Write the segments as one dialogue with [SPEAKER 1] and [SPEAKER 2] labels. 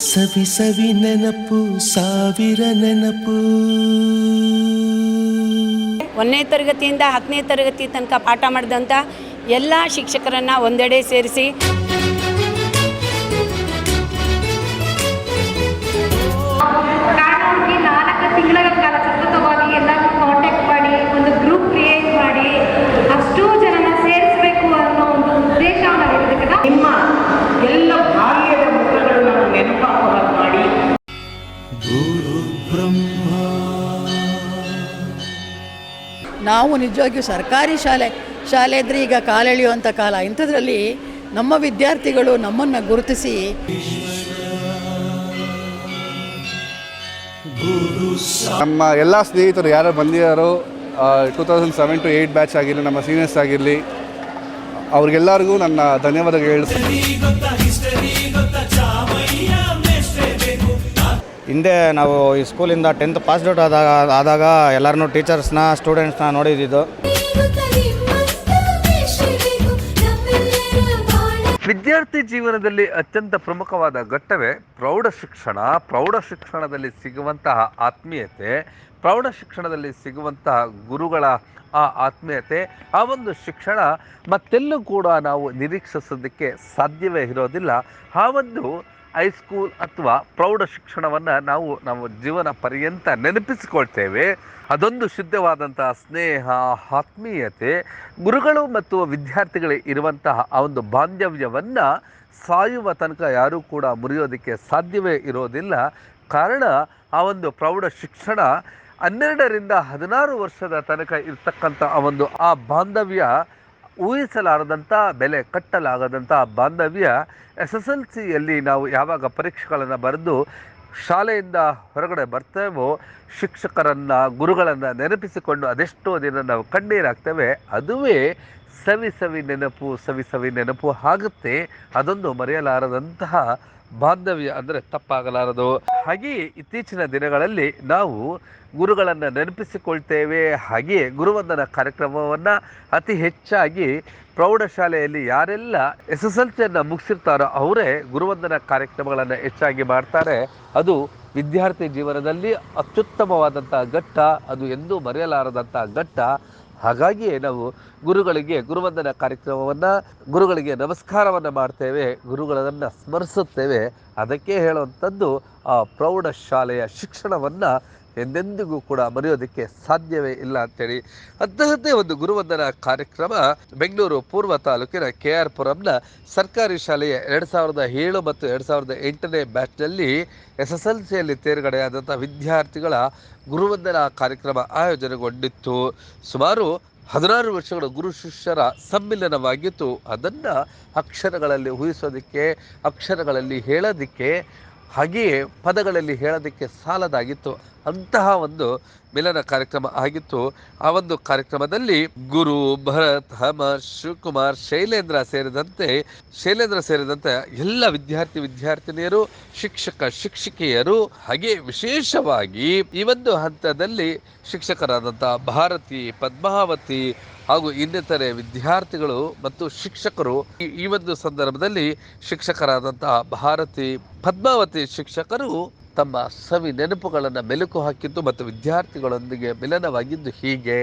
[SPEAKER 1] ಸವಿ ಸವಿ ನೆನಪು, ಸಾವಿರ ನೆನಪು.
[SPEAKER 2] ಒಂದನೇ ತರಗತಿಯಿಂದ ಹತ್ತನೇ ತರಗತಿ ತನಕ ಪಾಠ ಮಾಡಿದಂಥ ಎಲ್ಲ ಶಿಕ್ಷಕರನ್ನು ಒಂದೆಡೆ ಸೇರಿಸಿ
[SPEAKER 3] ನಾವು ನಿಜವಾಗಿಯೂ ಸರ್ಕಾರಿ ಶಾಲೆ ಶಾಲೆ ಇದ್ರೆ ಈಗ ಕಾಲೆಳೆಯುವಂಥ ಕಾಲ. ಇಂಥದ್ರಲ್ಲಿ ನಮ್ಮ ವಿದ್ಯಾರ್ಥಿಗಳು ನಮ್ಮನ್ನು ಗುರುತಿಸಿ.
[SPEAKER 4] ನಮ್ಮ ಎಲ್ಲ ಸ್ನೇಹಿತರು, ಯಾರು ಬಂದಿದ್ದಾರೋ two thousand seven to eight batch ಆಗಿರಲಿ, ನಮ್ಮ ಸೀನಿಯರ್ಸ್ ಆಗಿರಲಿ, ಅವ್ರಿಗೆಲ್ಲರಿಗೂ ನನ್ನ ಧನ್ಯವಾದಗಳು ಹೇಳ್ತೀನಿ
[SPEAKER 5] ಹಿಂದೆ ನಾವು ಈ ಸ್ಕೂಲಿಂದ ಟೆಂತ್ ಔಟ್ ಆದಾಗ ಆದಾಗ ಎಲ್ಲರನ್ನೂ ಟೀಚರ್ಸ್ನ, ಸ್ಟೂಡೆಂಟ್ಸ್ನ ನೋಡಿದ್ದು
[SPEAKER 6] ವಿದ್ಯಾರ್ಥಿ ಜೀವನದಲ್ಲಿ ಅತ್ಯಂತ ಪ್ರಮುಖವಾದ ಘಟ್ಟವೇ ಪ್ರೌಢ ಶಿಕ್ಷಣ. ಪ್ರೌಢ ಶಿಕ್ಷಣದಲ್ಲಿ ಸಿಗುವಂತಹ ಆತ್ಮೀಯತೆ, ಪ್ರೌಢ ಶಿಕ್ಷಣದಲ್ಲಿ ಸಿಗುವಂತಹ ಗುರುಗಳ ಆ ಆತ್ಮೀಯತೆ, ಆ ಒಂದು ಶಿಕ್ಷಣ ಮತ್ತೆಲ್ಲೂ ಕೂಡ ನಾವು ನಿರೀಕ್ಷಿಸೋದಕ್ಕೆ ಸಾಧ್ಯವೇ ಇರೋದಿಲ್ಲ. ಆ ಒಂದು ಹೈಸ್ಕೂಲ್ ಅಥವಾ ಪ್ರೌಢ ಶಿಕ್ಷಣವನ್ನು ನಾವು ನಮ್ಮ ಜೀವನ ಪರ್ಯಂತ ನೆನಪಿಸಿಕೊಳ್ತೇವೆ. ಅದೊಂದು ಶುದ್ಧವಾದಂತಹ ಸ್ನೇಹ, ಆತ್ಮೀಯತೆ, ಗುರುಗಳು ಮತ್ತು ವಿದ್ಯಾರ್ಥಿಗಳಿಗೆ ಇರುವಂತಹ ಆ ಒಂದು ಬಾಂಧವ್ಯವನ್ನು ಸಾಯುವ ತನಕ ಯಾರೂ ಕೂಡ ಮುರಿಯೋದಕ್ಕೆ ಸಾಧ್ಯವೇ ಇರೋದಿಲ್ಲ. ಕಾರಣ ಆ ಒಂದು ಪ್ರೌಢ ಶಿಕ್ಷಣ ಹನ್ನೆರಡರಿಂದ ಹದಿನಾರು ವರ್ಷದ ತನಕ ಇರ್ತಕ್ಕಂಥ ಆ ಒಂದು ಆ ಬಾಂಧವ್ಯ ಊಹಿಸಲಾರದಂಥ ಬೆಲೆ, ಕಟ್ಟಲಾಗದಂಥ ಬಾಂಧವ್ಯ ಎಸ್ ಎಸ್ ಎಲ್ ಸಿಯಲ್ಲಿ ನಾವು ಯಾವಾಗ ಪರೀಕ್ಷೆಗಳನ್ನು ಬರೆದು ಶಾಲೆಯಿಂದ ಹೊರಗಡೆ ಬರ್ತೇವೋ, ಶಿಕ್ಷಕರನ್ನು, ಗುರುಗಳನ್ನು ನೆನಪಿಸಿಕೊಂಡು ಅದೆಷ್ಟೋ ದಿನ ನಾವು ಕಣ್ಣೀರಾಗ್ತೇವೆ. ಅದುವೇ ಸವಿ ಸವಿ ನೆನಪು ಸವಿ ಸವಿ ನೆನಪು ಆಗುತ್ತೆ. ಅದೊಂದು ಮರೆಯಲಾರದಂತಹ ಬಾಂಧವ್ಯ ಅಂದರೆ ತಪ್ಪಾಗಲಾರದು. ಹಾಗೆಯೇ ಇತ್ತೀಚಿನ ದಿನಗಳಲ್ಲಿ ನಾವು ಗುರುಗಳನ್ನು ನೆನಪಿಸಿಕೊಳ್ತೇವೆ. ಹಾಗೆಯೇ ಗುರುವಂದನ ಕಾರ್ಯಕ್ರಮವನ್ನು ಅತಿ ಹೆಚ್ಚಾಗಿ ಪ್ರೌಢಶಾಲೆಯಲ್ಲಿ ಯಾರೆಲ್ಲ ಎಸ್ ಎಸ್ ಎಲ್ ಸಿಯನ್ನು ಮುಗಿಸಿರ್ತಾರೋ ಅವರೇ ಗುರುವಂದನ ಕಾರ್ಯಕ್ರಮಗಳನ್ನು ಹೆಚ್ಚಾಗಿ ಮಾಡ್ತಾರೆ. ಅದು ವಿದ್ಯಾರ್ಥಿ ಜೀವನದಲ್ಲಿ ಅತ್ಯುತ್ತಮವಾದಂಥ ಘಟ್ಟ. ಅದು ಎಂದೂ ಮರೆಯಲಾರದಂಥ ಘಟ್ಟ. ಹಾಗಾಗಿಯೇ ನಾವು ಗುರುಗಳಿಗೆ ಗುರುವಂದನ ಕಾರ್ಯಕ್ರಮವನ್ನು, ಗುರುಗಳಿಗೆ ನಮಸ್ಕಾರವನ್ನು ಮಾಡ್ತೇವೆ, ಗುರುಗಳನ್ನು ಸ್ಮರಿಸುತ್ತೇವೆ. ಅದಕ್ಕೆ ಹೇಳುವಂಥದ್ದು ಆ ಪ್ರೌಢಶಾಲೆಯ ಶಿಕ್ಷಣವನ್ನು ಎಂದೆಂದಿಗೂ ಕೂಡ ಮರೆಯೋದಕ್ಕೆ ಸಾಧ್ಯವೇ ಇಲ್ಲ ಅಂತೇಳಿ. ಅಂತಹದ್ದೇ ಒಂದು ಗುರುವಂದನ ಕಾರ್ಯಕ್ರಮ ಬೆಂಗಳೂರು ಪೂರ್ವ ತಾಲೂಕಿನ ಕೆ ಆರ್ ಪುರಂನ ಸರ್ಕಾರಿ ಶಾಲೆಯ ಎರಡು ಸಾವಿರದ ಏಳು ಮತ್ತು ಎರಡು ಸಾವಿರದ ಎಂಟನೇ ಬ್ಯಾಚ್ನಲ್ಲಿ ಎಸ್ ಎಸ್ ಎಲ್ ಸಿಯಲ್ಲಿ ತೇರ್ಗಡೆಯಾದಂಥ ವಿದ್ಯಾರ್ಥಿಗಳ ಗುರುವಂದನ ಕಾರ್ಯಕ್ರಮ ಆಯೋಜನೆಗೊಂಡಿತ್ತು. ಸುಮಾರು ಹದಿನಾರು ವರ್ಷಗಳ ಗುರು ಶಿಷ್ಯರ ಸಮ್ಮಿಲನವಾಗಿತ್ತು. ಅದನ್ನು ಅಕ್ಷರಗಳಲ್ಲಿ ಊಹಿಸೋದಕ್ಕೆ, ಅಕ್ಷರಗಳಲ್ಲಿ ಹೇಳೋದಕ್ಕೆ, ಹಾಗೆಯೇ ಪದಗಳಲ್ಲಿ ಹೇಳೋದಕ್ಕೆ ಸಾಲದಾಗಿತ್ತು. ಅಂತಹ ಒಂದು ಮಿಲನ ಕಾರ್ಯಕ್ರಮ ಆಗಿತ್ತು. ಆ ಒಂದು ಕಾರ್ಯಕ್ರಮದಲ್ಲಿ ಗುರು ಭರತ್ ಹಮ ಶಿವಕುಮಾರ್, ಶೈಲೇಂದ್ರ ಸೇರಿದಂತೆ ಶೈಲೇಂದ್ರ ಸೇರಿದಂತೆ ಎಲ್ಲ ವಿದ್ಯಾರ್ಥಿ ವಿದ್ಯಾರ್ಥಿನಿಯರು, ಶಿಕ್ಷಕ, ಶಿಕ್ಷಕಿಯರು, ಹಾಗೆ ವಿಶೇಷವಾಗಿ ಈ ಒಂದು ಹಂತದಲ್ಲಿ ಶಿಕ್ಷಕರಾದಂಥ ಭಾರತಿ, ಪದ್ಮಾವತಿ ಹಾಗೂ ಇನ್ನಿತರೆ ವಿದ್ಯಾರ್ಥಿಗಳು ಮತ್ತು ಶಿಕ್ಷಕರು ಈ ಒಂದು ಸಂದರ್ಭದಲ್ಲಿ ಶಿಕ್ಷಕರಾದಂತಹ ಭಾರತಿ, ಪದ್ಮಾವತಿ ಶಿಕ್ಷಕರು ತಮ್ಮ ಸವಿ ನೆನಪುಗಳನ್ನು ಮೆಲುಕು ಹಾಕಿದ್ದು ಮತ್ತು ವಿದ್ಯಾರ್ಥಿಗಳೊಂದಿಗೆ ಮಿಲನವಾಗಿದ್ದು ಹೀಗೆ.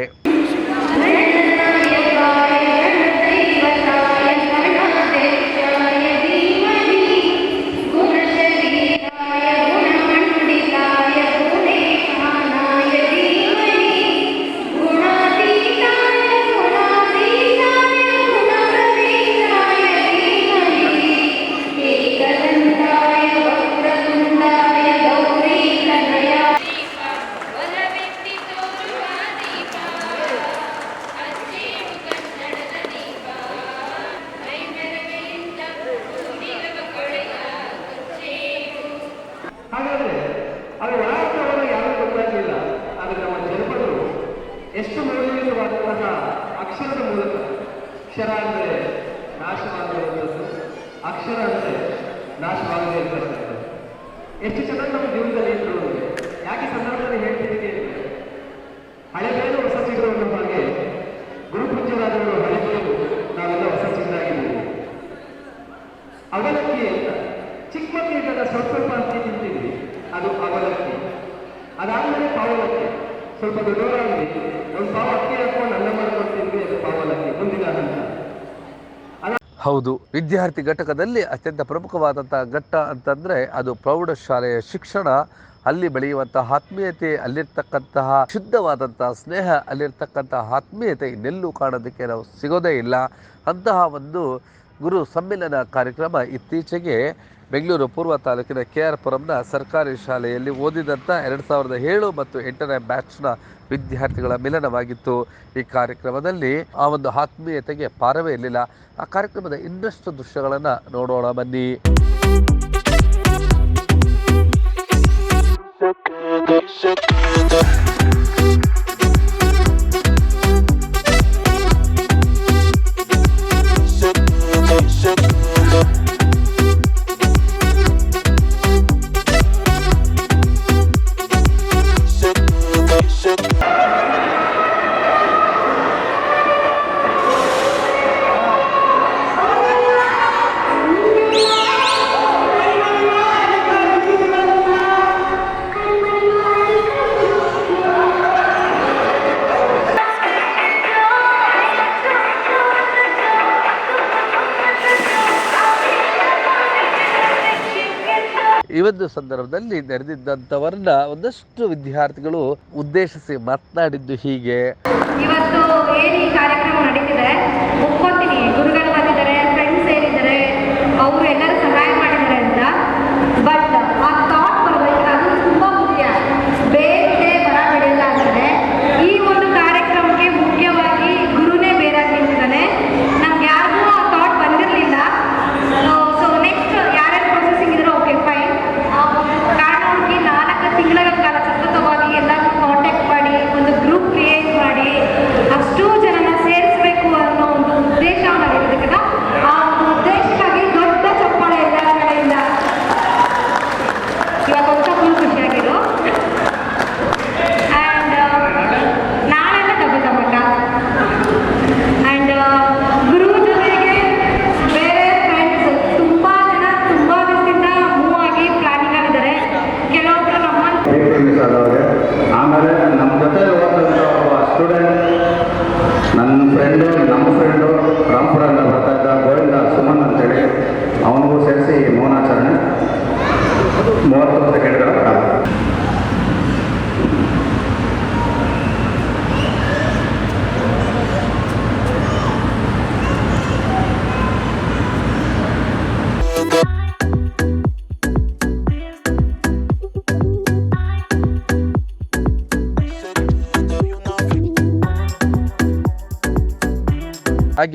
[SPEAKER 7] ಅಕ್ಷರ ಅಂದರೆ ನಾಶವಾಗದೇ ಅಕ್ಷರ ಅಂದರೆ ನಾಶವಾಗದೇ ಇರ್ತಕ್ಕಂಥದ್ದು ಎಷ್ಟು ಚೆನ್ನಾಗಿ ನಮ್ಮ ಜೀವನದಲ್ಲಿ ನೋಡಿದೆ ಯಾಕೆ ಸಂದರ್ಭದಲ್ಲಿ ಹೇಳ್ತಿದ್ದೀನಿ ಹಳೆ ಮೇಲೆ ಹೊಸ ಚಿಗುರು ಅನ್ನೋ ಹಾಗೆ ಗುರುಪೂಜ್ಯರಾದವರು ಹಳೆ ನಾವೆಲ್ಲ ಹೊಸ ಚಿಗುರಾಗಿದ್ದೀವಿ ಅವಲಕ್ಕಿ ಅಂತ, ಚಿಕ್ಕ ಮಕ್ಕಳಿಗೆಲ್ಲ ಸ್ವಲ್ಪ ಸ್ವಲ್ಪ ಅಂತ ತಿಂತೀವಿ ಅದು ಅವಲಕ್ಕಿ. ಅದಾದ್ಮೇಲೆ ಪಾವಲಕ್ಕಿ. ಸ್ವಲ್ಪ ದೊಡ್ಡವರಾಗಿ ಒಂದು ಪಾವ ಅಕ್ಕಿ ಹಾಕೊಂಡು ಅನ್ನ ಮಾಡ್ಕೊಂಡು ತಿಂದ್ವಿ, ಅದು ಪಾವಲಕ್ಕಿ
[SPEAKER 6] ಹೌದು. ವಿದ್ಯಾರ್ಥಿ ಘಟಕದಲ್ಲಿ ಅತ್ಯಂತ ಪ್ರಮುಖವಾದಂಥ ಘಟ್ಟ ಅಂತಂದರೆ ಅದು ಪ್ರೌಢಶಾಲೆಯ ಶಿಕ್ಷಣ. ಅಲ್ಲಿ ಬೆಳೆಯುವಂತಹ ಆತ್ಮೀಯತೆ, ಅಲ್ಲಿರ್ತಕ್ಕಂತಹ ಶುದ್ಧವಾದಂತಹ ಸ್ನೇಹ ಅಲ್ಲಿರ್ತಕ್ಕಂತಹ ಆತ್ಮೀಯತೆ ಇನ್ನೆಲ್ಲೂ ಕಾಣೋದಕ್ಕೆ ನಾವು ಸಿಗೋದೇ ಇಲ್ಲ. ಅಂತಹ ಒಂದು ಗುರು ಸಮ್ಮಿಲನ ಕಾರ್ಯಕ್ರಮ ಇತ್ತೀಚೆಗೆ ಬೆಂಗಳೂರು ಪೂರ್ವ ತಾಲೂಕಿನ ಕೆ ಆರ್ ಪುರಂನ ಸರ್ಕಾರಿ ಶಾಲೆಯಲ್ಲಿ ಓದಿದಂಥ ಎರಡು ಸಾವಿರದ ಏಳು ಮತ್ತು ಎಂಟನೇ ಬ್ಯಾಚ್ನ ವಿದ್ಯಾರ್ಥಿಗಳ ಮಿಲನವಾಗಿತ್ತು. ಈ ಕಾರ್ಯಕ್ರಮದಲ್ಲಿ ಆ ಒಂದು ಆತ್ಮೀಯತೆಗೆ ಪಾರವೇ ಇರಲಿಲ್ಲ. ಆ ಕಾರ್ಯಕ್ರಮದ ಇನ್ನಷ್ಟು ದೃಶ್ಯಗಳನ್ನು ನೋಡೋಣ ಬನ್ನಿ. ಈ ಒಂದು ಸಂದರ್ಭದಲ್ಲಿ ನೆರೆದಿದ್ದಂಥವರನ್ನ ಒಂದಷ್ಟು ವಿದ್ಯಾರ್ಥಿಗಳು ಉದ್ದೇಶಿಸಿ ಮಾತನಾಡಿದ್ದು ಹೀಗೆ.
[SPEAKER 8] ಇವತ್ತು ಏನು ಈ ಕಾರ್ಯಕ್ರಮ ನಡೀತಿದೆ?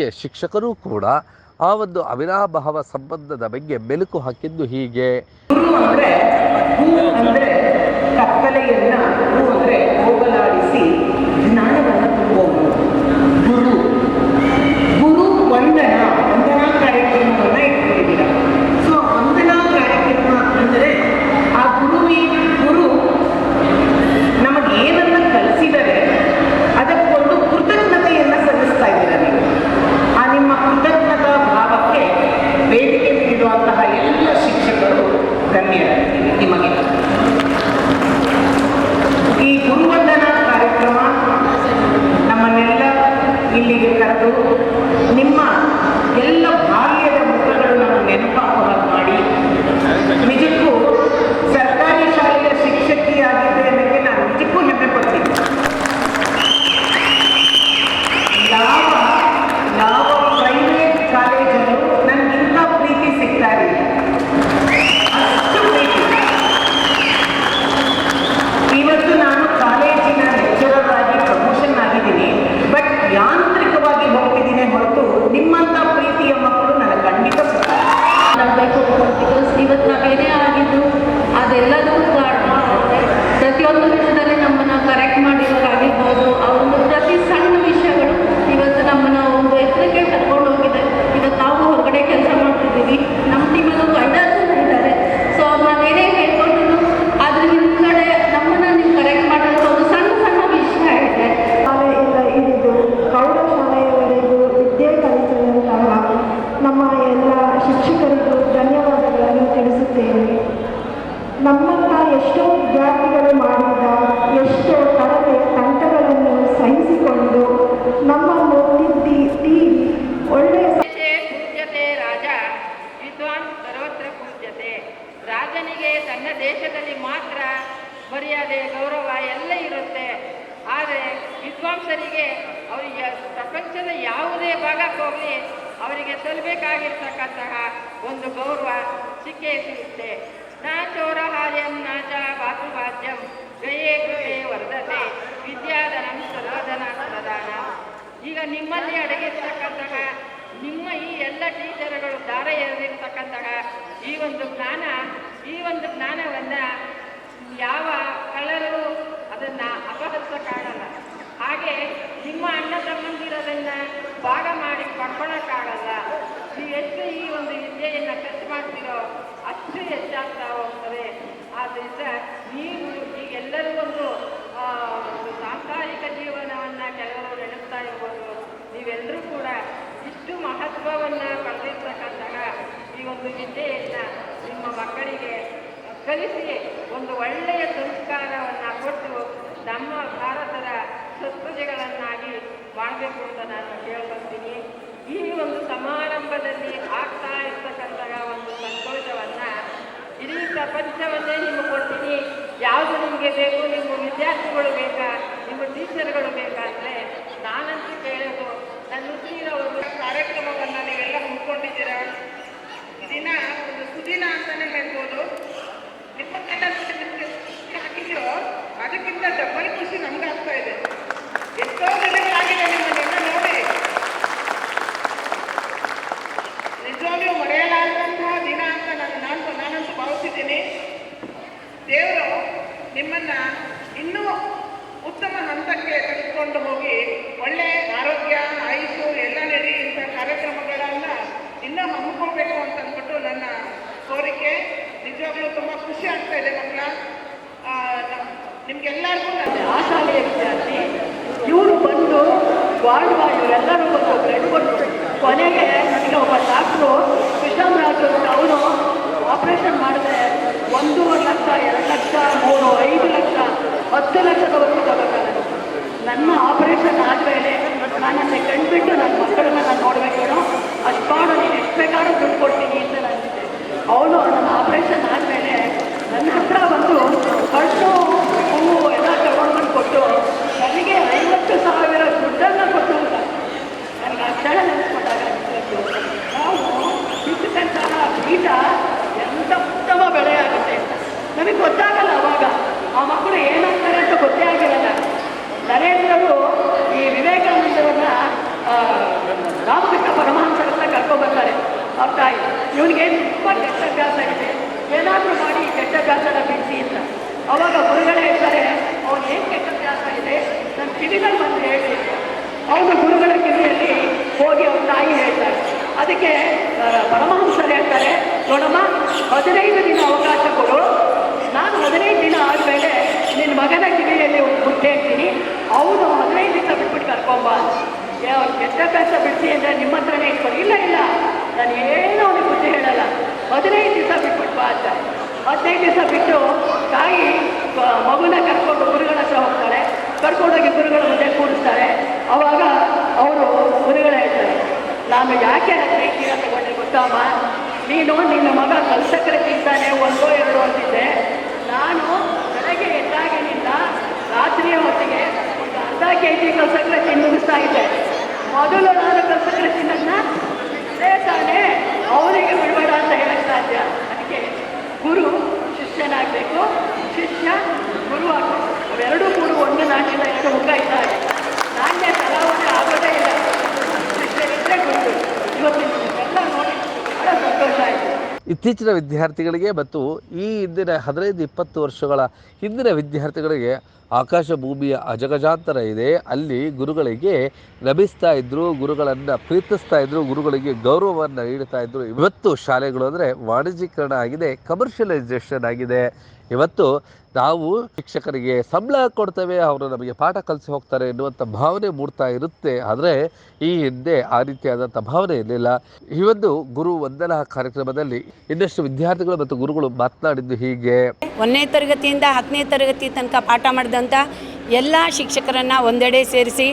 [SPEAKER 6] ಹೀಗೆ ಶಿಕ್ಷಕರು ಕೂಡ ಆ ಒಂದು ಅವಿನಾಭಾವ ಸಂಬಂಧದ ಬಗ್ಗೆ ಮೆಲುಕು ಹಾಕಿದ್ದು ಹೀಗೆ.
[SPEAKER 9] ಕತ್ತಲೆಯನ್ನು ಹೋಗಲಾಡಿಸಿ
[SPEAKER 2] ಮರ್ಯಾದೆ, ಗೌರವ ಎಲ್ಲ ಇರುತ್ತೆ. ಆದರೆ ವಿದ್ವಾಂಸರಿಗೆ ಅವರಿಗೆ ಪ್ರಪಂಚದ ಯಾವುದೇ ಭಾಗಕ್ಕೆ ಹೋಗಲಿ, ಅವರಿಗೆ ಸಲ್ಲಬೇಕಾಗಿರ್ತಕ್ಕಂತಹ ಒಂದು ಗೌರವ ಸಿಕ್ಕೇ ಸಿಗುತ್ತೆ. ನಾ ಚೌರಹಾರ್ಯಂ ನಾಚ ವಾತುವಾದ್ಯಂ ಗಯೇ ಗೃಹೇ ವರ್ಧತೆ ವಿದ್ಯಾಧನಂ ಸರ್ವಧನ ಪ್ರದಾನ ಈಗ ನಿಮ್ಮಲ್ಲಿ ಅಡಗಿರ್ತಕ್ಕಂತಹ, ನಿಮ್ಮ ಈ ಎಲ್ಲ ಟೀಚರ್ಗಳು ದಾರ ಎರೆದಿರ್ತಕ್ಕಂತಹ ಈ ಒಂದು ಜ್ಞಾನ, ಈ ಒಂದು ಜ್ಞಾನವನ್ನ ಯಾವ ಕಳ್ಳರು ಅದನ್ನು ಅಪಹರಿಸ ಕಾಣಲ್ಲ ಹಾಗೆ ನಿಮ್ಮ ಅಣ್ಣ ತಮ್ಮಂದಿರೋದನ್ನು ಭಾಗ ಮಾಡಿ ಪಡ್ಕೊಳಕ್ಕಾಗಲ್ಲ. ನೀವು ಎಷ್ಟು ಈ ಒಂದು ವಿದ್ಯೆಯನ್ನು ಖರ್ಚು ಮಾಡ್ತೀರೋ ಅಷ್ಟು ಹೆಚ್ಚಾಗ್ತಾ ಹೋಗ್ತದೆ. ಆದ್ದರಿಂದ ನೀವು ಈಗೆಲ್ಲರೂ ಒಂದು ಸಾಂಸಾರಿಕ ಜೀವನವನ್ನು ಕೆಲವರು ನೆನೆಸ್ತಾ ಇರ್ಬೋದು. ನೀವೆಲ್ಲರೂ ಕೂಡ ಇಷ್ಟು ಮಹತ್ವವನ್ನು ಪಡೆದಿರ್ತಕ್ಕಂತಹ ಈ ಒಂದು ವಿದ್ಯೆಯನ್ನು ನಿಮ್ಮ ಮಕ್ಕಳಿಗೆ ಕಲಿಸಿ ಒಂದು ಒಳ್ಳೆಯ ಸಂಸ್ಕಾರವನ್ನು ಕೊಟ್ಟು ನಮ್ಮ ಭಾರತದ ಸತ್ಪ್ರಜೆಗಳನ್ನಾಗಿ ಮಾಡಬೇಕು ಅಂತ ನಾನು ಕೇಳ್ಕೊಳ್ತೀನಿ. ಈ ಒಂದು ಸಮಾರಂಭದಲ್ಲಿ ಆಗ್ತಾ ಇರ್ತಕ್ಕಂತಹ ಒಂದು ಸಂತೋಷವನ್ನು ಇಡೀ ಪ್ರಪಂಚವನ್ನೇ ನಿಮಗೆ ಕೊಡ್ತೀನಿ. ಯಾವುದು ನಿಮಗೆ ಬೇಕು, ನಿಮ್ಮ ವಿದ್ಯಾರ್ಥಿಗಳು ಬೇಕಾ, ನಿಮ್ಮ ಟೀಚರ್ಗಳು ಬೇಕಾ ಅಂದರೆ ನಾನಂತೂ ಕೇಳೋದು ನನ್ನ ಉಸಿರವರು ಕಾರ್ಯಕ್ರಮವನ್ನು ನೀವೆಲ್ಲ ಹಮ್ಮಿಕೊಂಡಿದ್ದೀರಾ ದಿನ ಒಂದು ಸುದಿನ ಅಂತಾನೆ ಹೇಳ್ಬೋದು ನಿಮ್ಮನ್ನೆಲ್ಲ ನಿಮ್ಗೆ ಹಾಕಿದ್ಯೋ ಅದಕ್ಕಿಂತ ಡಬಲ್ ಖುಷಿ ನಮ್ಗೆ ಆಗ್ತಾ ಇದೆ ಎಷ್ಟೋ ದಿನಗಳಾಗಿದೆ ನಿಮ್ಮನ್ನೆಲ್ಲ ನೋಡಿ ನಿಜವಾಗ್ಲೂ ಮರೆಯಲಾಗದಂತಹ ದಿನ ಅಂತ ನಾನು ನಾನು ನಾನಂತೂ ಭಾವಿಸಿದ್ದೀನಿ ದೇವರು ನಿಮ್ಮನ್ನ ಇನ್ನೂ ಉತ್ತಮ ಹಂತಕ್ಕೆ ತೆಗೆದುಕೊಂಡು ಹೋಗಿ ಒಳ್ಳೆ ಆರೋಗ್ಯ ಆಯುಷು ಎಲ್ಲ ನೀಡಿ ಇಂಥ ಕಾರ್ಯಕ್ರಮಗಳನ್ನ ಇನ್ನೂ ಹಮ್ಮಿಕೊಳ್ಬೇಕು ಅಂತ ಅಂದ್ಬಿಟ್ಟು ನನ್ನ ಕೋರಿಕೆ ನಿಜವಾಗ್ಲೂ ತುಂಬ ಖುಷಿ ಆಗ್ತಾ ಇದೆ ಮಕ್ಕಳ ನಿಮ್ಗೆಲ್ಲರಿಗೂ ನಾನು
[SPEAKER 3] ಆ ಶಾಲೆಯ ವಿದ್ಯಾರ್ಥಿ ಇವರು ಬಂದು ವಾರ್ಡ್ ಇವರೆಲ್ಲರೂ ಬಂದು ಬ್ಲಡ್ ಕೊಟ್ಟು ಕೊನೆಗೆ ನನಗೆ ಒಬ್ಬ ಡಾಕ್ಟ್ರು ಕೃಷ್ಣರಾಜು ಅಂತ ಅವನು ಆಪರೇಷನ್ ಮಾಡಿದ್ರೆ ಒಂದೂವರೆ ಲಕ್ಷ, ಎರಡು ಲಕ್ಷ, ಮೂರು, ಐದು ಲಕ್ಷ, ಹತ್ತು ಲಕ್ಷದವರೆಗೂ ತಗೋತಾರೆ. ನನ್ನ ಆಪರೇಷನ್ ಆದಮೇಲೆ ನನ್ನನ್ನು ಕಂಡುಬಿಟ್ಟು ನನ್ನ ಮಕ್ಕಳನ್ನ ನಾನು ನೋಡಬೇಕೇನೋ ಅಷ್ಟು ಮಾಡು ನೀನು ಎಷ್ಟು ಬೇಕಾದ್ರೂ ದುಡ್ಡು ಕೊಡ್ತೀನಿ ಅಂತ ನನಗೆ ಅವನು ನನ್ನ ಆಪರೇಷನ್ ಆದಮೇಲೆ ನನ್ನ ಹತ್ರ ಬಂದು ಕಣ್ಣು ಹೂವು ಎಲ್ಲ ತಗೊಂಡು ಬಂದು ಕೊಟ್ಟು ನನಗೆ ಐವತ್ತು ಸಾವಿರ ದುಡ್ಡನ್ನು ಕೊಟ್ಟು ನನಗೆ ಆ ಕ್ಷಣ ನೆನೆಸ್ಕೊಂಡಾಗ ಅನಿಸ್ತು. ನಾವು ಸಿಕ್ಕಂತಹ ಬೀಜ ಎಂಥ ಉತ್ತಮ ಬೆಳೆ ಆಗುತ್ತೆ ನಮಗೆ ಗೊತ್ತಾಗಲ್ಲ ಅವಾಗ ಆ ಮಕ್ಕಳು ಏನಾಗ್ತಾರೆ ಅಂತ ಗೊತ್ತೇ ಆಗಿರಲ್ಲ ನರೇಂದ್ರರು ಈ ವಿವೇಕಾನಂದರನ್ನ ಆ, ರಾಮಕೃಷ್ಣ ಪರಮಹಂಸರ ಹತ್ರ ಕರ್ಕೊಂಡ್ಬರ್ತಾರೆ ಅವ್ರ ತಾಯಿ ಇವನಿಗೆ ತುಂಬ ಕೆಟ್ಟ ಅಭ್ಯಾಸ ಇದೆ ಏನಾದರೂ ಮಾಡಿ ಈ ಕೆಟ್ಟ ಅಭ್ಯಾಸನ ಬಿಡಿಸಿ ಅಂತ ಅವಾಗ ಗುರುಗಳೇ ಹೇಳ್ತಾರೆ ಅವನು ಏನು ಕೆಟ್ಟ ಅಭ್ಯಾಸ ಇದೆ ನನ್ನ ಕಿವಿನಲ್ಲಿ ಬಂದು ಹೇಳಿ ಅವನು ಗುರುಗಳ ಕಿವಿಯಲ್ಲಿ ಹೋಗಿ ಅವ್ರ ತಾಯಿ ಹೇಳ್ತಾರೆ ಅದಕ್ಕೆ ಆ, ಪರಮಹಂಸರು ಹೇಳ್ತಾರೆ ನೋಡಮ್ಮ ಹದಿನೈದು ದಿನ ಅವಕಾಶ ಕೊಡು ನಾನು ಹದಿನೈದು ದಿನ ಆದಮೇಲೆ ನಿನ್ನ ಮಗನ ಕಿವಿಯಲ್ಲಿ ಒಂದು ಬುದ್ಧಿ ಹೇಳ್ತೀನಿ ಅವನು ಹದಿನೈದು ದಿವಸ ಬಿಟ್ಬಿಟ್ಟು ಕರ್ಕೊಂಬ ಯಾವ ಕೆಟ್ಟ ಕೆಲಸ ಬಿಡಿಸಿ ಅಂದರೆ ನಿಮ್ಮ ಹತ್ರನೇ ಇಟ್ಕೊಂಡು ಇಲ್ಲ ಇಲ್ಲ. ನಾನು ಏನೂ ಅವನಿಗೆ ಬುದ್ಧಿ ಹೇಳಲ್ಲ. ಹದಿನೈದು ದಿವಸ ಬಿಟ್ಬಿಟ್ಟು ಬಾ ಅಂತ. ಹದಿನೈದು ದಿವಸ ಬಿಟ್ಟು ತಾಯಿ ಮಗುನ ಕರ್ಕೊಂಡು ಗುರುಗಳ ಹತ್ರ ಹೋಗ್ತಾರೆ. ಕರ್ಕೊಂಡೋಗಿ ಗುರುಗಳ ಮುಂದೆ ಕೂರಿಸ್ತಾರೆ. ಅವಾಗ ಅವರು ಗುರುಗಳ ಹೇಳ್ತಾರೆ, ನಾನು ಯಾಕೆ ಪ್ರೀತಿನ ತಗೊಂಡೆ ಗೊತ್ತಮ್ಮ? ನೀನು ನಿನ್ನ ಮಗ ಕಲ್ಸಕ್ಕರೆ ತಿಂತಾನೆ, ಒಂದೋ ಎರಡೋ ಅಂತಿದ್ದೆ. ನಾನು ಬೆಳಗ್ಗೆ ಎದ್ದಾಗಿನಿಂದ ರಾತ್ರಿಯ ಹೊತ್ತಿಗೆ ಅರ್ಧ ಕೆ ಜಿ ಕಸಗಡೆ ತಿನ್ನಿಸ್ತಾ ಇದೆ ಮೊದಲು ನಾನು ಕಲ್ಸಕ್ಕರೆ ತಿನ್ನೋದನ್ನ ಅದೇ ತಾನೇ ಅವರಿಗೆ ಬಿಡಬೇಡ ಅಂತ ಹೇಳಕ್ಕೆ ಸಾಧ್ಯ. ಅದಕ್ಕೆ ಗುರು, ಶಿಷ್ಯನಾಗಬೇಕು. ಶಿಷ್ಯ, ಗುರು ಆಗಬೇಕು. ಅವೆರಡೂ ಕೂಡ ಒಂದು ನಾಟಿನ ಎರಡು ಮುಖ ಇದ್ದಾರೆ ನಾಣ್ಯ ತಲಾವಣೆ ಆಗೋದೇ ಇಲ್ಲ ಶಿಷ್ಯರಿದ್ರೆ ಗುರು ಇವತ್ತಿನ ಎಲ್ಲ ನೋಡಿ ಬಹಳ ಸಂತೋಷ ಆಯಿತು
[SPEAKER 6] ಇತ್ತೀಚಿನ ವಿದ್ಯಾರ್ಥಿಗಳಿಗೆ ಮತ್ತು ಈ ಹಿಂದಿನ ಹದಿನೈದು ಇಪ್ಪತ್ತು ವರ್ಷಗಳ ಹಿಂದಿನ ವಿದ್ಯಾರ್ಥಿಗಳಿಗೆ ಆಕಾಶ ಭೂಮಿಯ ಅಜಗಜಾಂತರ ಇದೆ. ಅಲ್ಲಿ ಗುರುಗಳಿಗೆ ನಮಿಸ್ತಾ ಇದ್ದರು ಗುರುಗಳನ್ನು ಪ್ರೀತಿಸ್ತಾ ಇದ್ದರು ಗುರುಗಳಿಗೆ ಗೌರವವನ್ನು ನೀಡ್ತಾ ಇದ್ರು. ಇವತ್ತು ಶಾಲೆಗಳು ಅಂದರೆ ವಾಣಿಜ್ಯೀಕರಣ ಆಗಿದೆ ಕಮರ್ಷಿಯಲೈಸೇಷನ್ ಆಗಿದೆ. ಇವತ್ತು ನಾವು ಶಿಕ್ಷಕರಿಗೆ ಸಂಬಳ ಕೊಡ್ತೇವೆ, ಅವರು ನಮಗೆ ಪಾಠ ಕಲಿಸಿ ಹೋಗ್ತಾರೆ ಎನ್ನುವಂಥ ಭಾವನೆ ಮೂಡ್ತಾ ಇರುತ್ತೆ. ಆದರೆ ಈ ಹಿಂದೆ ಆ ರೀತಿಯಾದಂಥ ಭಾವನೆ ಇರಲಿಲ್ಲ. ಈ ಒಂದು ಗುರು ವಂದನಾ ಕಾರ್ಯಕ್ರಮದಲ್ಲಿ ಇನ್ನಷ್ಟು ವಿದ್ಯಾರ್ಥಿಗಳು ಮತ್ತು ಗುರುಗಳು ಮಾತನಾಡಿದ್ದು ಹೀಗೆ.
[SPEAKER 10] ಒಂದನೇ ತರಗತಿಯಿಂದ ಹತ್ತನೇ ತರಗತಿ ತನಕ ಪಾಠ ಮಾಡಿದಂಥ ಎಲ್ಲ ಶಿಕ್ಷಕರನ್ನು ಒಂದೆಡೆ ಸೇರಿಸಿ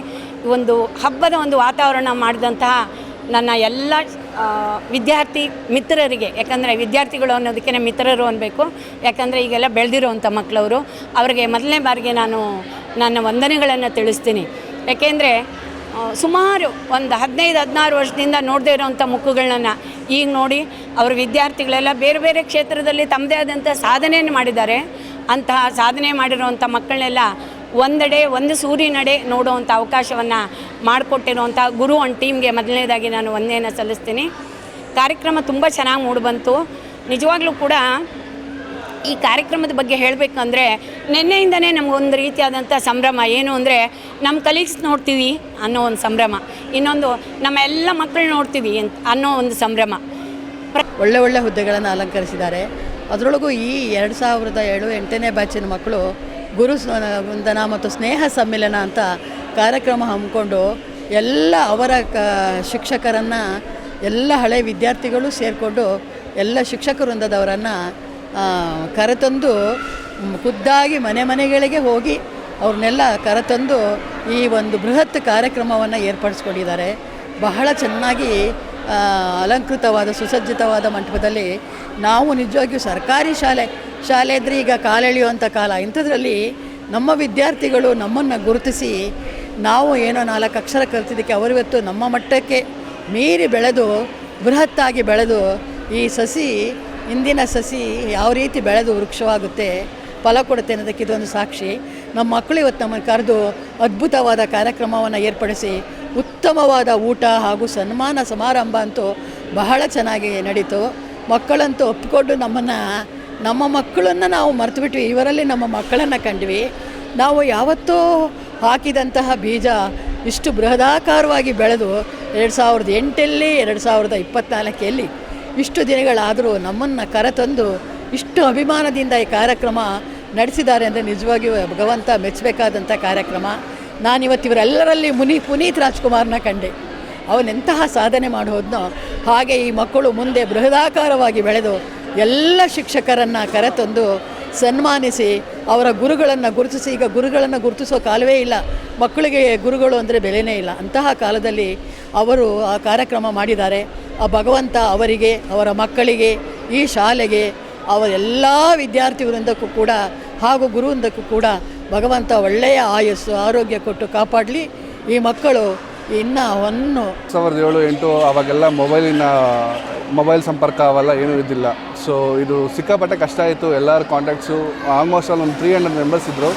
[SPEAKER 10] ಒಂದು ಹಬ್ಬದ ಒಂದು ವಾತಾವರಣ ಮಾಡಿದಂತಹ ನನ್ನ ಎಲ್ಲ ವಿದ್ಯಾರ್ಥಿ ಮಿತ್ರರಿಗೆ, ಯಾಕಂದರೆ ವಿದ್ಯಾರ್ಥಿಗಳು ಅನ್ನೋದಕ್ಕೆ ಮಿತ್ರರು ಅನ್ನಬೇಕು ಯಾಕಂದರೆ ಈಗೆಲ್ಲ ಬೆಳೆದಿರುವಂಥ ಮಕ್ಕಳವರು ಅವರಿಗೆ ಮೊದಲನೇ ಬಾರಿಗೆ ನಾನು ನನ್ನ ವಂದನೆಗಳನ್ನು ತಿಳಿಸ್ತೀನಿ. ಯಾಕೆಂದರೆ ಸುಮಾರು ಒಂದು ಹದಿನೈದು, ಹದಿನಾರು ವರ್ಷದಿಂದ ನೋಡದೇ ಇರೋವಂಥ ಮುಖಗಳನ್ನ ಈಗ ನೋಡಿ ಅವರು ವಿದ್ಯಾರ್ಥಿಗಳೆಲ್ಲ ಬೇರೆ ಬೇರೆ ಕ್ಷೇತ್ರದಲ್ಲಿ ತಮ್ಮದೇ ಆದಂಥ ಸಾಧನೆಯನ್ನು ಮಾಡಿದ್ದಾರೆ. ಅಂತಹ ಸಾಧನೆ ಮಾಡಿರುವಂಥ ಮಕ್ಕಳನ್ನೆಲ್ಲ ಒಂದೆಡೆ, ಒಂದು ಸೂರಿನಡೆ ನೋಡುವಂಥ ಅವಕಾಶವನ್ನು ಮಾಡಿಕೊಟ್ಟಿರುವಂಥ ಗುರು ಒಂದು ಟೀಮ್ಗೆ ಮೊದಲನೇದಾಗಿ ನಾನು ಒಂದೇನ ಸಲ್ಲಿಸ್ತೀನಿ. ಕಾರ್ಯಕ್ರಮ ತುಂಬ ಚೆನ್ನಾಗಿ ಮೂಡಿಬಂತು ನಿಜವಾಗ್ಲೂ ಕೂಡ ಈ ಕಾರ್ಯಕ್ರಮದ ಬಗ್ಗೆ ಹೇಳಬೇಕಂದ್ರೆ ನಿನ್ನೆಯಿಂದನೇ ನಮಗೊಂದು ರೀತಿಯಾದಂಥ ಸಂಭ್ರಮ. ಏನು ಅಂದರೆ ನಮ್ಮ ಕಲೀಗ್ಸ್ ನೋಡ್ತೀವಿ ಅನ್ನೋ ಒಂದು ಸಂಭ್ರಮ. ಇನ್ನೊಂದು ನಮ್ಮ ಎಲ್ಲ ಮಕ್ಕಳು ನೋಡ್ತೀವಿ ಅಂತ ಅನ್ನೋ ಒಂದು ಸಂಭ್ರಮ.
[SPEAKER 11] ಒಳ್ಳೆ ಒಳ್ಳೆ ಹುದ್ದೆಗಳನ್ನು ಅಲಂಕರಿಸಿದ್ದಾರೆ. ಅದರೊಳಗೂ ಈ ಎರಡು ಸಾವಿರದ ಏಳು ಎಂಟನೇ ಬ್ಯಾಚಿನ ಮಕ್ಕಳು ಗುರು ವಂದನ ಮತ್ತು ಸ್ನೇಹ ಸಮ್ಮಿಲನ ಅಂತ ಕಾರ್ಯಕ್ರಮ ಹಮ್ಮಿಕೊಂಡು ಎಲ್ಲ ಅವರ ಕ ಶಿಕ್ಷಕರನ್ನು, ಎಲ್ಲ ಹಳೆ ವಿದ್ಯಾರ್ಥಿಗಳು ಸೇರಿಕೊಂಡು ಎಲ್ಲ ಶಿಕ್ಷಕ ವೃಂದದವರನ್ನು ಕರೆತಂದು ಖುದ್ದಾಗಿ ಮನೆ ಮನೆಗಳಿಗೆ ಹೋಗಿ ಅವ್ರನ್ನೆಲ್ಲ ಕರೆತಂದು ಈ ಒಂದು ಬೃಹತ್ ಕಾರ್ಯಕ್ರಮವನ್ನು ಏರ್ಪಡಿಸ್ಕೊಂಡಿದ್ದಾರೆ. ಬಹಳ ಚೆನ್ನಾಗಿ ಅಲಂಕೃತವಾದ, ಸುಸಜ್ಜಿತವಾದ ಮಂಟಪದಲ್ಲಿ ನಾವು ನಿಜವಾಗಿಯೂ ಸರ್ಕಾರಿ ಶಾಲೆ ಶಾಲೆ ಇದ್ದರೆ ಈಗ ಕಾಲೆಳೆಯುವಂಥ ಕಾಲ. ಇಂಥದ್ರಲ್ಲಿ ನಮ್ಮ ವಿದ್ಯಾರ್ಥಿಗಳು ನಮ್ಮನ್ನು ಗುರುತಿಸಿ ನಾವು ಏನೋ ನಾಲ್ಕು ಅಕ್ಷರ ಕಲ್ತಿದ್ದಕ್ಕೆ ಅವರಿವತ್ತು ನಮ್ಮ ಮಟ್ಟಕ್ಕೆ ಮೀರಿ ಬೆಳೆದು, ಬೃಹತ್ತಾಗಿ ಬೆಳೆದು, ಈ ಸಸಿ, ಇಂದಿನ ಸಸಿ ಯಾವ ರೀತಿ ಬೆಳೆದು ವೃಕ್ಷವಾಗುತ್ತೆ ಫಲ ಕೊಡುತ್ತೆ ಅನ್ನೋದಕ್ಕೆ ಇದೊಂದು ಸಾಕ್ಷಿ. ನಮ್ಮ ಮಕ್ಕಳು ಇವತ್ತು ನಮ್ಮನ್ನು ಕರೆದು ಅದ್ಭುತವಾದ ಕಾರ್ಯಕ್ರಮವನ್ನು ಏರ್ಪಡಿಸಿ, ಉತ್ತಮವಾದ ಊಟ ಹಾಗೂ ಸನ್ಮಾನ ಸಮಾರಂಭ ಅಂತೂ ಬಹಳ ಚೆನ್ನಾಗಿ ನಡೀತು. ಮಕ್ಕಳಂತೂ ಒಪ್ಪಿಕೊಂಡು ನಮ್ಮನ್ನು ನಮ್ಮ ಮಕ್ಕಳನ್ನು ನಾವು ಮರೆತುಬಿಟ್ವಿ ಇವರಲ್ಲಿ ನಮ್ಮ ಮಕ್ಕಳನ್ನು ಕಂಡ್ವಿ. ನಾವು ಯಾವತ್ತೂ ಹಾಕಿದಂತಹ ಬೀಜ ಇಷ್ಟು ಬೃಹದಾಕಾರವಾಗಿ ಬೆಳೆದು ಎರಡು ಸಾವಿರದ ಎಂಟಲ್ಲಿ, ಎರಡು ಸಾವಿರದ ಇಪ್ಪತ್ತ್ನಾಲ್ಕಲ್ಲಿ ಇಷ್ಟು ದಿನಗಳಾದರೂ ನಮ್ಮನ್ನು ಕರೆತಂದು ಇಷ್ಟು ಅಭಿಮಾನದಿಂದ ಈ ಕಾರ್ಯಕ್ರಮ ನಡೆಸಿದ್ದಾರೆ ಅಂದರೆ ನಿಜವಾಗಿಯೂ ಭಗವಂತ ಮೆಚ್ಚಬೇಕಾದಂಥ ಕಾರ್ಯಕ್ರಮ. ನಾನಿವತ್ತು ಇವರೆಲ್ಲರಲ್ಲಿ ಮುನಿ ಪುನೀತ್ ರಾಜ್ಕುಮಾರ್ನ ಕಂಡೆ. ಅವನೆಂತಹ ಸಾಧನೆ ಮಾಡೋದನ್ನೋ ಹಾಗೆ ಈ ಮಕ್ಕಳು ಮುಂದೆ ಬೃಹದಾಕಾರವಾಗಿ ಬೆಳೆದು ಎಲ್ಲ ಶಿಕ್ಷಕರನ್ನು ಕರೆತಂದು ಸನ್ಮಾನಿಸಿ ಅವರ ಗುರುಗಳನ್ನು ಗುರುತಿಸಿ, ಈಗ ಗುರುಗಳನ್ನು ಗುರುತಿಸೋ ಕಾಲವೇ ಇಲ್ಲ. ಮಕ್ಕಳಿಗೆ ಗುರುಗಳು ಅಂದರೆ ಬೆಲೆನೇ ಇಲ್ಲ. ಅಂತಹ ಕಾಲದಲ್ಲಿ ಅವರು ಆ ಕಾರ್ಯಕ್ರಮ ಮಾಡಿದ್ದಾರೆ. ಆ ಭಗವಂತ ಅವರಿಗೆ, ಅವರ ಮಕ್ಕಳಿಗೆ, ಈ ಶಾಲೆಗೆ, ಅವರ ಎಲ್ಲ ವಿದ್ಯಾರ್ಥಿ ವೃಂದಕ್ಕೂ ಕೂಡ ಹಾಗೂ ಗುರುವೃಂದಕ್ಕೂ ಕೂಡ ಭಗವಂತ ಒಳ್ಳೆಯ ಆಯಸ್ಸು, ಆರೋಗ್ಯ ಕೊಟ್ಟು ಕಾಪಾಡಲಿ. ಈ ಮಕ್ಕಳು ಇನ್ನೂ ಒಂದು.
[SPEAKER 4] ಸಾವಿರದ ಏಳು ಎಂಟು ಅವಾಗೆಲ್ಲ ಮೊಬೈಲಿನ, ಮೊಬೈಲ್ ಸಂಪರ್ಕ ಅವೆಲ್ಲ ಏನೂ ಇದ್ದಿಲ್ಲ. ಸೊ ಇದು ಸಿಕ್ಕಾಪಟ್ಟೆ ಕಷ್ಟ ಆಯಿತು. ಎಲ್ಲರ ಕಾಂಟ್ಯಾಕ್ಟ್ಸು ಆಲ್ಮೋಸ್ಟ್ ಅಲ್ಲಿ ಒಂದು ತ್ರೀ ಹಂಡ್ರೆಡ್ ಮೆಂಬರ್ಸ್ ಇದ್ದರು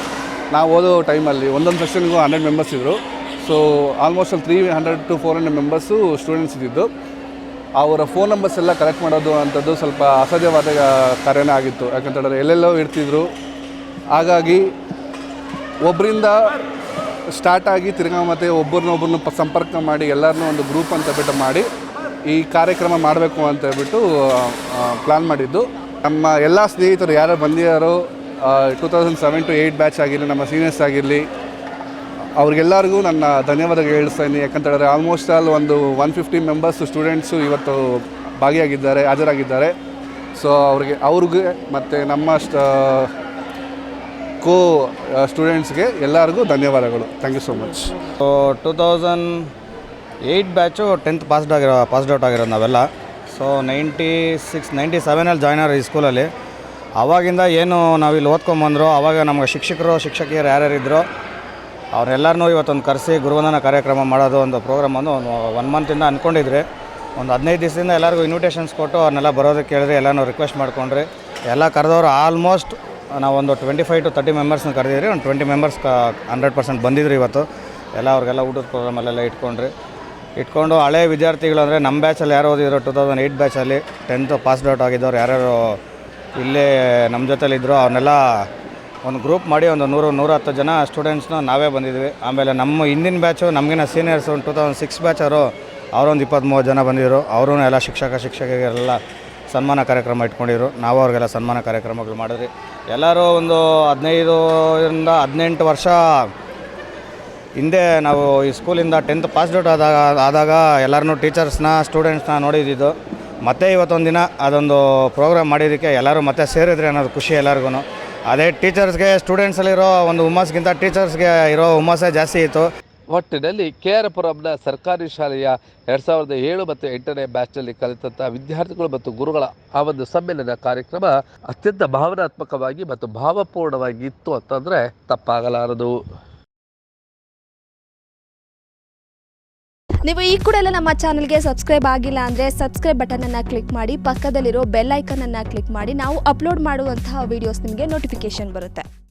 [SPEAKER 4] ನಾವು ಓದೋ ಟೈಮಲ್ಲಿ ಒಂದೊಂದು ಸೆಷನ್ಗೂ ಹಂಡ್ರೆಡ್ ಮೆಂಬರ್ಸ್ ಇದ್ದರು so almost all three hundred to four hundred members students ಇದ್ದಿದ್ದು. ಅವರ ಫೋನ್ ನಂಬರ್ಸ್ ಎಲ್ಲ ಕಲೆಕ್ಟ್ ಮಾಡೋದು ಅಂಥದ್ದು ಸ್ವಲ್ಪ ಅಸಾಧ್ಯವಾದ ಕಾರ್ಯನೇ ಆಗಿತ್ತು. ಯಾಕಂತೇಳಿದ್ರೆ ಎಲ್ಲೆಲ್ಲೋ ಇರ್ತಿದ್ರು. ಹಾಗಾಗಿ ಒಬ್ಬರಿಂದ ಸ್ಟಾರ್ಟ್ ಆಗಿ ತಿರ್ಗಾ ಮತ್ತೆ ಒಬ್ಬರನ್ನೊಬ್ಬರನ್ನ ಸಂಪರ್ಕ ಮಾಡಿ ಎಲ್ಲರನ್ನೂ ಒಂದು ಗ್ರೂಪ್ ಅಂತ ಬಿಟ್ಟು ಮಾಡಿ ಈ ಕಾರ್ಯಕ್ರಮ ಮಾಡಬೇಕು ಅಂತ ಹೇಳ್ಬಿಟ್ಟು ಪ್ಲ್ಯಾನ್ ಮಾಡಿದ್ದು. ನಮ್ಮ ಎಲ್ಲ ಸ್ನೇಹಿತರು ಯಾರು ಬಂದಿದ್ದಾರೋ two thousand seven to eight batch ಆಗಿರಲಿ, ನಮ್ಮ ಸೀನಿಯರ್ಸ್ ಆಗಿರಲಿ, ಅವ್ರಿಗೆಲ್ಲರಿಗೂ ನನ್ನ ಧನ್ಯವಾದಗಳು ಹೇಳಿಸ್ತೀನಿ ಯಾಕಂತ ಹೇಳಿದ್ರೆ ಆಲ್ಮೋಸ್ಟ್ ಆಲ್ ಒಂದು ಒನ್ ಫಿಫ್ಟಿ ಮೆಂಬರ್ಸ್ ಸ್ಟೂಡೆಂಟ್ಸು ಇವತ್ತು ಭಾಗಿಯಾಗಿದ್ದಾರೆ, ಹಾಜರಾಗಿದ್ದಾರೆ. ಸೊ ಅವ್ರಿಗೆ ಅವ್ರಿಗೆ ಮತ್ತು ನಮ್ಮ ಕೋ ಸ್ಟೂಡೆಂಟ್ಸ್ಗೆ ಎಲ್ಲರಿಗೂ ಧನ್ಯವಾದಗಳು. Thank you so much
[SPEAKER 5] two thousand eight batch tenth passed ಆಗಿರೋ ಪಾಸ್ಡ್ ಔಟ್ ಆಗಿರೋದು ನಾವೆಲ್ಲ. ಸೊ ನೈಂಟಿ ಸಿಕ್ಸ್ ನೈಂಟಿ ಸೆವೆನಲ್ಲಿ ಜಾಯ್ನ್ ಆರೋ ಈ ಸ್ಕೂಲಲ್ಲಿ ಆವಾಗಿಂದ ಏನು ನಾವಿಲ್ಲಿ ಓದ್ಕೊಂಬಂದ್ರು ಆವಾಗ ನಮಗೆ ಶಿಕ್ಷಕರು, ಶಿಕ್ಷಕಿಯರು ಯಾರ್ಯಾರಿದ್ರು ಅವ್ರೆಲ್ಲರನ್ನೂ ಇವತ್ತೊಂದು ಕರೆಸಿ ಗುರುವಂದನ ಕಾರ್ಯಕ್ರಮ ಮಾಡೋದು ಒಂದು ಪ್ರೋಗ್ರಾಮ್ ಒಂದು ಒಂದು ಒನ್ ಮಂತಿಂದ ಅಂದ್ಕೊಂಡಿದ್ರಿ ಒಂದು ಹದಿನೈದು ದಿವಸದಿಂದ ಎಲ್ಲರಿಗೂ ಇನ್ವಿಟೇಷನ್ಸ್ ಕೊಟ್ಟು ಅವ್ರನ್ನೆಲ್ಲ ಬರೋದಕ್ಕೆ ಕೇಳಿದ್ರೆ ಎಲ್ಲನೂ ರಿಕ್ವೆಸ್ಟ್ ಮಾಡ್ಕೊಂಡ್ರಿ. ಎಲ್ಲ ಕರೆದವರು ಆಲ್ಮೋಸ್ಟ್ ನಾವೊಂದು ಟ್ವೆಂಟಿ ಫೈವ್ ಟು ತರ್ಟಿ ಮೆಂಬರ್ಸ್ನ ಕರೆದಿದ್ರಿ. ಒಂದು ಟ್ವೆಂಟಿ ಮೆಂಬರ್ಸ್ ಹಂಡ್ರೆಡ್ ಪರ್ಸೆಂಟ್ ಬಂದಿದ್ರು ಇವತ್ತು. ಎಲ್ಲ ಅವ್ರಿಗೆಲ್ಲ ಊಟದ ಪ್ರೋಗ್ರಾಮಲ್ಲೆಲ್ಲ ಇಟ್ಕೊಂಡ್ರಿ. ಇಟ್ಕೊಂಡು ಹಳೆ ವಿದ್ಯಾರ್ಥಿಗಳು ಅಂದರೆ ನಮ್ಮ ಬ್ಯಾಚಲ್ಲಿ ಯಾರು ಓದಿದ್ರು? ಟು ತೌಸಂಡ್ ಏಯ್ಟ್ ಬ್ಯಾಚಲ್ಲಿ ಟೆಂತ್ ಪಾಸ್ಡ್ ಔಟ್ ಆಗಿದ್ದವ್ರು ಯಾರ್ಯಾರು ಇಲ್ಲೇ ನಮ್ಮ ಜೊತೆಲಿದ್ದರು ಅವ್ರನ್ನೆಲ್ಲ ಒಂದು ಗ್ರೂಪ್ ಮಾಡಿ ಒಂದು ನೂರು, ನೂರಹತ್ತು ಜನ ಸ್ಟೂಡೆಂಟ್ಸ್ನ ನಾವೇ ಬಂದಿದ್ವಿ. ಆಮೇಲೆ ನಮ್ಮ ಹಿಂದಿನ ಬ್ಯಾಚು ನಮಗಿನ ಸೀನಿಯರ್ಸ್ ಒಂದು ಟೂ ತೌಸಂಡ್ ಸಿಕ್ಸ್ ಬ್ಯಾಚ್ ಅವರು ಅವರೊಂದು ಇಪ್ಪತ್ತ್ಮೂವತ್ತು ಜನ ಬಂದಿದ್ದರು ಅವರು ಎಲ್ಲ ಶಿಕ್ಷಕ, ಶಿಕ್ಷಕಿಯರೆಲ್ಲ ಸನ್ಮಾನ ಕಾರ್ಯಕ್ರಮ ಇಟ್ಕೊಂಡಿದ್ರು ನಾವು ಅವ್ರಿಗೆಲ್ಲ ಸನ್ಮಾನ ಕಾರ್ಯಕ್ರಮಗಳು ಮಾಡಿದ್ರಿ. ಎಲ್ಲರೂ ಒಂದು ಹದಿನೈದರಿಂದ ಹದಿನೆಂಟು ವರ್ಷ ಹಿಂದೆ ನಾವು ಈ ಸ್ಕೂಲಿಂದ ಟೆಂತ್ ಪಾಸ್ ಔಟ್ ಆದಾಗ ಆದಾಗ ಎಲ್ಲರನ್ನೂ ಟೀಚರ್ಸ್ನ, ಸ್ಟೂಡೆಂಟ್ಸ್ನ ನೋಡಿದ್ದು ಮತ್ತೆ ಇವತ್ತೊಂದು ದಿನ ಅದೊಂದು ಪ್ರೋಗ್ರಾಮ್ ಮಾಡಿದ್ದಕ್ಕೆ ಎಲ್ಲರೂ ಮತ್ತೆ ಸೇರಿದ್ರೆ ಅನ್ನೋದು ಖುಷಿ ಎಲ್ಲರಿಗೂ ಅದೇ ಟೀಚರ್ಸ್ಗೆ, ಸ್ಟೂಡೆಂಟ್ಸಲ್ಲಿರೋ ಒಂದು ಹುಮ್ಮಸ್ಗಿಂತ ಟೀಚರ್ಸ್ಗೆ ಇರೋ ಹುಮ್ಮಸ್ಸೇ ಜಾಸ್ತಿ ಇತ್ತು.
[SPEAKER 6] ಒಟ್ಟಿನಲ್ಲಿ ಕೆ ಆರ್ ಪುರಂನ ಸರ್ಕಾರಿ ಶಾಲೆಯ ಎರಡ್ ಸಾವಿರದ ಏಳು ಮತ್ತು ಎಂಟನೇ ಬ್ಯಾಚ್ನಲ್ಲಿ ಕಲಿತಂಥ ವಿದ್ಯಾರ್ಥಿಗಳು ಮತ್ತು ಗುರುಗಳ ಆ ಒಂದು ಸಮ್ಮೇಳನ ಕಾರ್ಯಕ್ರಮ ಅತ್ಯಂತ ಭಾವನಾತ್ಮಕವಾಗಿ ಮತ್ತು ಭಾವಪೂರ್ಣವಾಗಿ ಇತ್ತು ಅಂತಂದರೆ ತಪ್ಪಾಗಲಾರದು.
[SPEAKER 12] ನೀವು ಈ ಕೂಡ ಎಲ್ಲ ನಮ್ಮ ಚಾನಲ್ಗೆ ಸಬ್ಸ್ಕ್ರೈಬ್ ಆಗಿಲ್ಲ ಅಂದರೆ ಸಬ್ಸ್ಕ್ರೈಬ್ ಬಟನನ್ನು ಕ್ಲಿಕ್ ಮಾಡಿ, ಪಕ್ಕದಲ್ಲಿರೋ ಬೆಲ್ ಐಕನನ್ನು ಕ್ಲಿಕ್ ಮಾಡಿ, ನಾವು ಅಪ್ಲೋಡ್ ಮಾಡುವಂತಹ ವೀಡಿಯೋಸ್ ನಿಮಗೆ ನೋಟಿಫಿಕೇಶನ್ ಬರುತ್ತೆ.